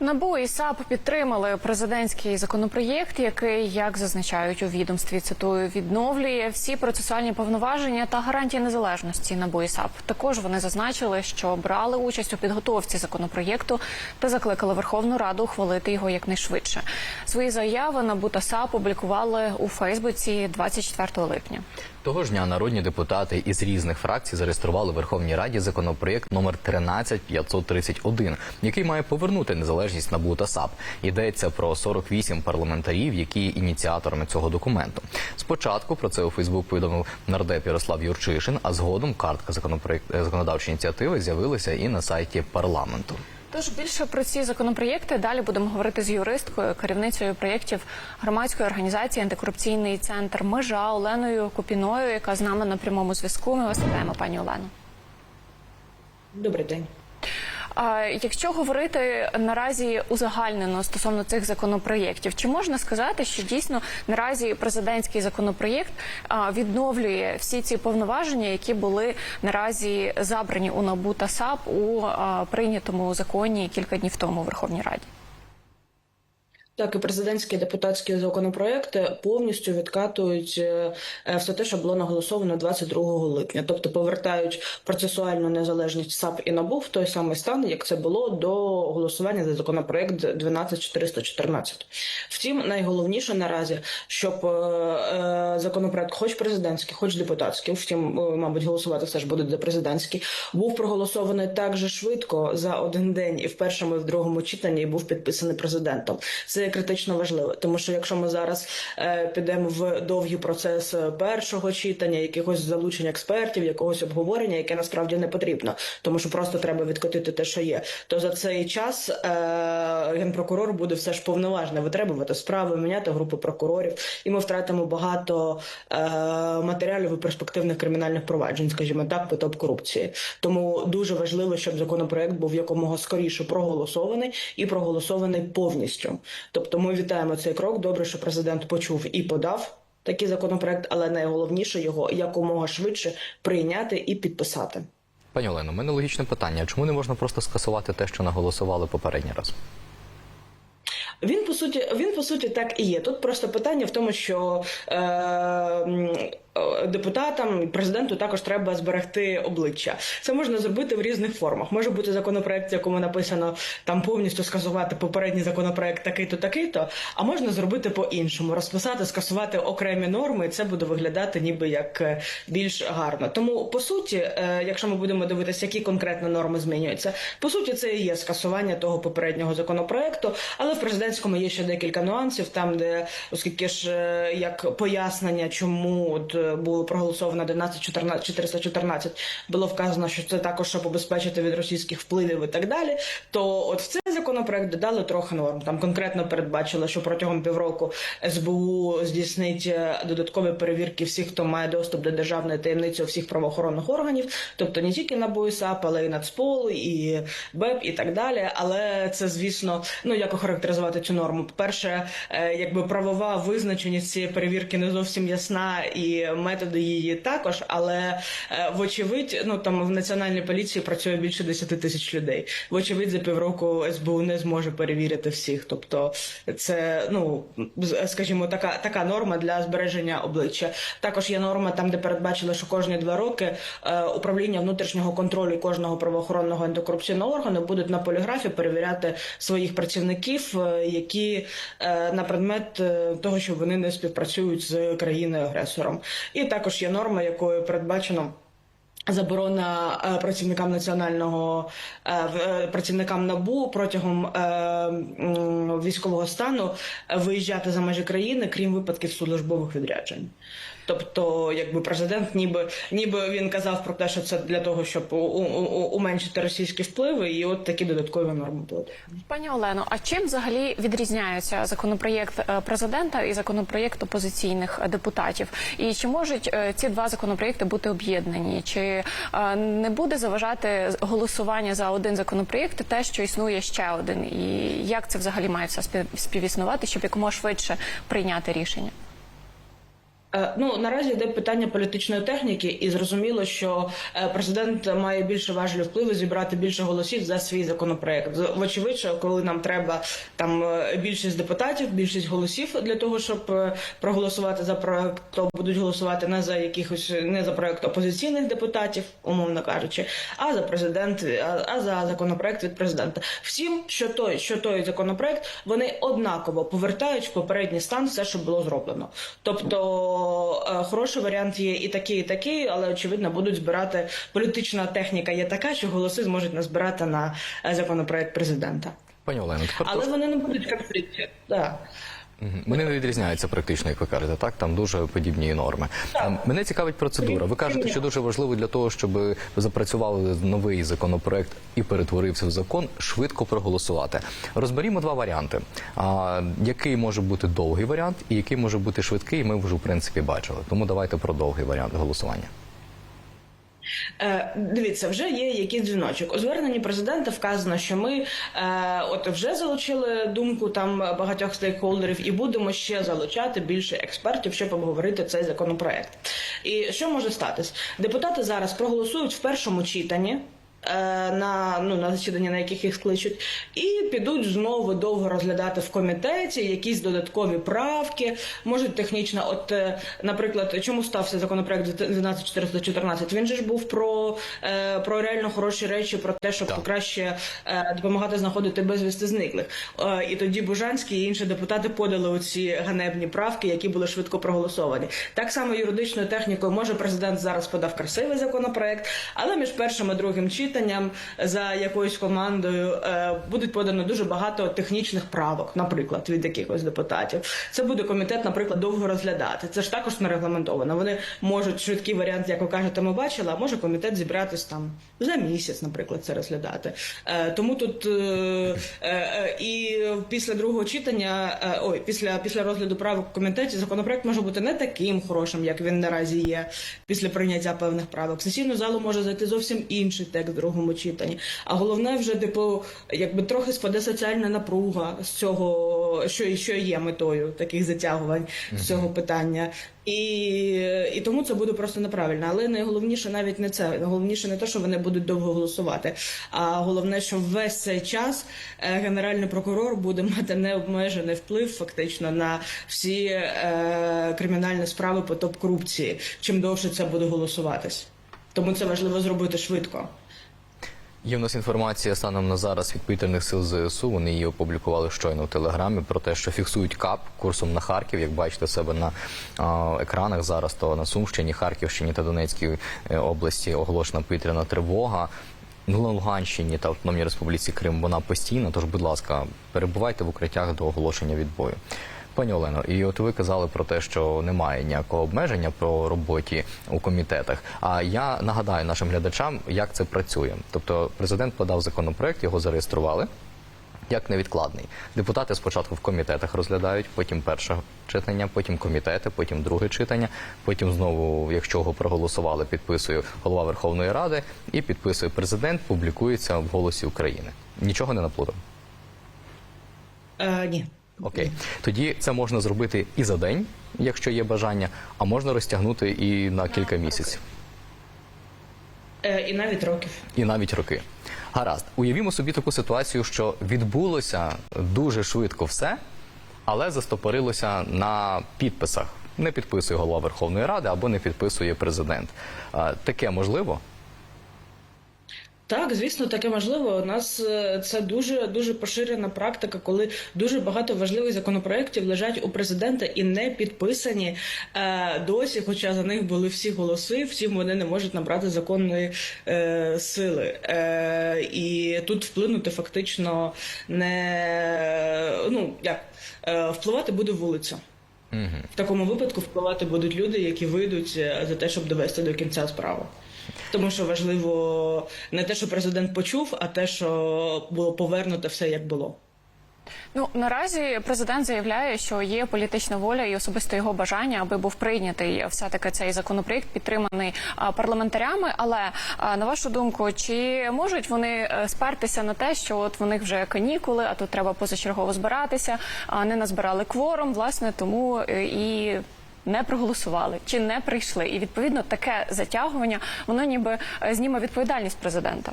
НАБУ і САП підтримали президентський законопроєкт, який, як зазначають у відомстві, цитую, відновлює всі процесуальні повноваження та гарантії незалежності НАБУ і САП. Також вони зазначили, що брали участь у підготовці законопроєкту та закликали Верховну Раду ухвалити його якнайшвидше. Свої заяви НАБУ та САП публікували у Фейсбуці 24 липня. Того ж дня народні депутати із різних фракцій зареєстрували Верховній Раді законопроєкт номер 13531, який має повернути незалежність НАБУ та САП. Йдеться про 48 парламентарів, які є ініціаторами цього документу. Спочатку про це у Фейсбук повідомив нардеп Ярослав Юрчишин, а згодом картка е, законодавчої ініціативи з'явилася і на сайті парламенту. Тож більше про ці законопроєкти далі будемо говорити з юристкою, керівницею проєктів громадської організації антикорупційний центр Межа Оленою Купіною, яка з нами на прямому зв'язку. Ми вас вітаємо, пані Олено. Добрий день. Якщо говорити наразі узагальнено стосовно цих законопроєктів, чи можна сказати, що дійсно наразі президентський законопроєкт відновлює всі ці повноваження, які були наразі забрані у НАБУ та САП у прийнятому законі кілька днів тому у Верховній Раді? Так, і президентські і депутатські законопроекти повністю відкатують е, е, все те, що було наголосовано 22 липня, тобто повертають процесуальну незалежність САП і НАБУ в той самий стан, як це було до голосування за законопроект 12414. Втім, найголовніше наразі, щоб е, законопроект, хоч президентський, хоч депутатський, втім, мабуть, голосувати все ж будуть за президентський, був проголосований так же швидко за один день і в першому, і в другому читанні і був підписаний президентом. Це є критично важливо, тому що якщо ми зараз е, підемо в довгий процес першого читання, якихось залучення експертів, якогось обговорення, яке насправді не потрібно, тому що просто треба відкотити те, що є, то за цей час е, генпрокурор буде все ж повноважне витребувати справи, міняти групи прокурорів, і ми втратимо багато е, матеріалів і перспективних кримінальних проваджень, скажімо так, по топ корупції. Тому дуже важливо, щоб законопроект був якомога скоріше проголосований і проголосований повністю. Тобто, ми вітаємо цей крок. Добре, що президент почув і подав. Такий законопроект, але найголовніше його якомога швидше прийняти і підписати. Пані Олено, у мене логічне питання: чому не можна просто скасувати те, що наголосували попередній раз? Він по суті, він по суті так і є. Тут просто питання в тому, що е, е, депутатам і президенту також треба зберегти обличчя. Це можна зробити в різних формах. Може бути законопроект, в якому написано там повністю скасувати попередній законопроект такий-то, такий-то, а можна зробити по-іншому, розписати, скасувати окремі норми, і це буде виглядати ніби як е, більш гарно. Тому по суті, е, якщо ми будемо дивитися, які конкретно норми змінюються, по суті, це і є скасування того попереднього законопроекту, але в президентському є ще декілька нюансів, там де оскільки ж е, як пояснення, чому от е, було проголосовано 11 414, було вказано, що це також щоб обезпечити від російських впливів і так далі. То от в цей законопроект додали трохи норм. Там конкретно передбачили, що протягом півроку СБУ здійснить е, додаткові перевірки всіх, хто має доступ до державної таємниці у всіх правоохоронних органів, тобто не тільки НАБУ і САП, але і Нацпол, і БЕП, і так далі. Але це, звісно, ну як охарактеризувати цю норму. По-перше, е, якби правова визначеність цієї перевірки не зовсім ясна, і методи її також. Але е, вочевидь, ну там в національній поліції працює більше 10 тисяч людей. Вочевидь, за півроку СБУ не зможе перевірити всіх. Тобто, це ну скажімо, така така норма для збереження обличчя. Також є норма там, де передбачили, що кожні два роки е, управління внутрішнього контролю кожного правоохоронного антикорупційного органу будуть на поліграфі перевіряти своїх працівників, які е, на предмет е, того, що вони не співпрацюють з країною агресором. І також є норма, якою передбачено. Заборона е, працівникам національного працівникам набу протягом військового стану виїжджати за межі країни, крім випадків службових відряджень. Тобто, якби президент, ніби ніби він казав про те, що це для того, щоб у, у, уменшити російські впливи, і от такі додаткові норми будуть. Пані Олено, а чим взагалі відрізняється законопроєкт е, президента і законопроєкт опозиційних е, депутатів? І чи можуть е, ці два законопроєкти бути об'єднані? Чи не буде заважати голосування за один законопроєкт те, що існує ще один? І як це взагалі має все спів- співіснувати, щоб якомога швидше прийняти рішення? Е, Ну наразі йде питання політичної техніки, і зрозуміло, що е, президент має більше важелі впливу зібрати більше голосів за свій законопроект. Вочевидь, коли нам треба там е, більшість депутатів, більшість голосів для того, щоб проголосувати за проект, то будуть голосувати не за якихось не за проект опозиційних депутатів, умовно кажучи, а за президент, а, за законопроект від президента. Всім, що той, що той законопроект, вони однаково повертають в попередній стан все, що було зроблено. Тобто хороший варіант є і такий, і такий, але очевидно будуть збирати політична техніка є така, що голоси зможуть назбирати на е, законопроект президента. Пані Олено, Але вони не будуть конфлікти. Да. Вони не відрізняються практично, як ви кажете, так там дуже подібні норми. Ем, Мене цікавить процедура. Ви кажете, що дуже важливо для того, щоб запрацювали новий законопроект і перетворився в закон, швидко проголосувати. Розберімо два варіанти. А, який може бути довгий варіант, і який може бути швидкий, ми вже в принципі бачили. Тому давайте про довгий варіант голосування. Е, дивіться, вже є якийсь дзвіночок. У зверненні президента вказано, що ми е, от вже залучили думку там багатьох стейкхолдерів і будемо ще залучати більше експертів, щоб обговорити цей законопроект. І що може статись? Депутати зараз проголосують в першому читанні. Е, На ну на засідання, на яких їх скличуть, і підуть знову довго розглядати в комітеті якісь додаткові правки, можуть технічно. От, е, наприклад, чому стався законопроект 12414? Він же ж був про, е, про реально хороші речі, про те, щоб краще допомагати знаходити безвісти зниклих. І тоді Бужанський і інші депутати подали оці ганебні правки, які були швидко проголосовані. Так само юридичною технікою може президент зараз подав красивий законопроект, але між першим і другим читанням за якоюсь командою е, будуть подано дуже багато технічних правок, наприклад, від якихось депутатів. Це буде комітет, наприклад, довго розглядати. Це ж також не регламентовано. Вони можуть швидкий варіант, як ви кажете, ми бачили, а може комітет зібратись там за місяць, наприклад, це розглядати. Е, тому тут е, і після другого читання, ой, після, після розгляду правок в комітеті законопроект може бути не таким хорошим, як він наразі є, після прийняття певних правок. В сесійну залу може зайти зовсім інший текст другому читанні. А головне вже, типу, якби трохи спаде соціальна напруга з цього, що, що є метою таких затягувань з цього питання. І, і тому це буде просто неправильно. Але найголовніше навіть не це. Найголовніше не те, що вони будуть довго голосувати. А головне, що весь цей час е, генеральний прокурор буде мати необмежений вплив фактично на всі е, кримінальні справи по топ корупції. Чим довше це буде голосуватись. Тому це важливо зробити швидко. Є в нас інформація станом на зараз від повітряних сил ЗСУ. Вони її опублікували щойно в телеграмі про те, що фіксують кап курсом на Харків. Як бачите себе на а, екранах зараз, то на Сумщині, Харківщині та Донецькій е, області оголошена повітряна тривога. На Луганщині та Автономній Республіці Крим вона постійна. Тож, будь ласка, перебувайте в укриттях до оголошення відбою. Пані Олено, і от ви казали про те, що немає ніякого обмеження про роботі у комітетах. А я нагадаю нашим глядачам, як це працює. Тобто, президент подав законопроект, його зареєстрували. Як невідкладний. Депутати спочатку в комітетах розглядають, потім перше читання, потім комітети, потім друге читання, потім знову, якщо його проголосували, підписує голова Верховної Ради і підписує президент, публікується в голосі України. Нічого не наплутав. Е, ні. Окей, тоді це можна зробити і за день, якщо є бажання, а можна розтягнути і на кілька місяців, Е, і навіть років. і навіть роки. Гаразд, уявімо собі таку ситуацію, що відбулося дуже швидко все, але застопорилося на підписах. Не підписує голова Верховної Ради або не підписує президент. Таке можливо? Так, звісно, таке можливо. У нас е, це дуже дуже поширена практика, коли дуже багато важливих законопроєктів лежать у президента і не підписані е, досі, хоча за них були всі голоси, всім вони не можуть набрати законної е, сили. Е, і тут вплинути фактично не ну як е, впливати буде вулиця. В такому випадку впливати будуть люди, які вийдуть е, за те, щоб довести до кінця справу. Тому що важливо не те, що президент почув, а те, що було повернуто все як було. Ну наразі президент заявляє, що є політична воля і особисто його бажання, аби був прийнятий все таки цей законопроект, підтриманий парламентарями. Але на вашу думку, чи можуть вони е, спертися на те, що от в них вже канікули, а тут треба позачергово збиратися, а не назбирали кворум, власне, тому е, і не проголосували чи не прийшли. І відповідно таке затягування воно ніби е, зніме відповідальність президента.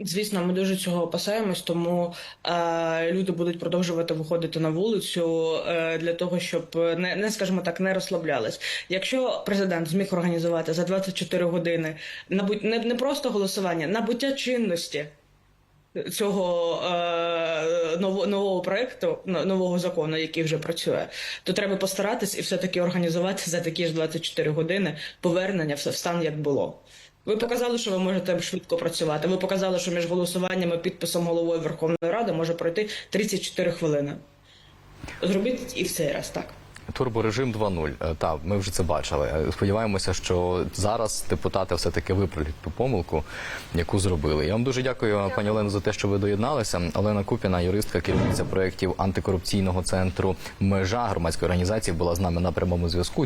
Звісно, ми дуже цього опасаємось, тому е, люди будуть продовжувати виходити на вулицю е, для того, щоб не, не скажімо так, не розслаблялись. Якщо президент зміг організувати за 24 години набу- не, не просто голосування, набуття чинності цього е, нового, нового проекту, но- нового закону, який вже працює, то треба постаратись і все-таки організувати за такі ж 24 години повернення все в стан, як було. Ви показали, що ви можете швидко працювати. Ви показали, що між голосуванням і підписом головою Верховної Ради може пройти 34 хвилини. Зробіть і в цей раз так. Турборежим 2.0. Е, Так, ми вже це бачили. Е, Сподіваємося, що зараз депутати все-таки виправлять ту помилку, яку зробили. Я вам дуже дякую, пані Олено, за те, що ви доєдналися. Олена Купіна, юристка, керівниця проєктів антикорупційного центру Межа громадської організації, була з нами на прямому зв'язку.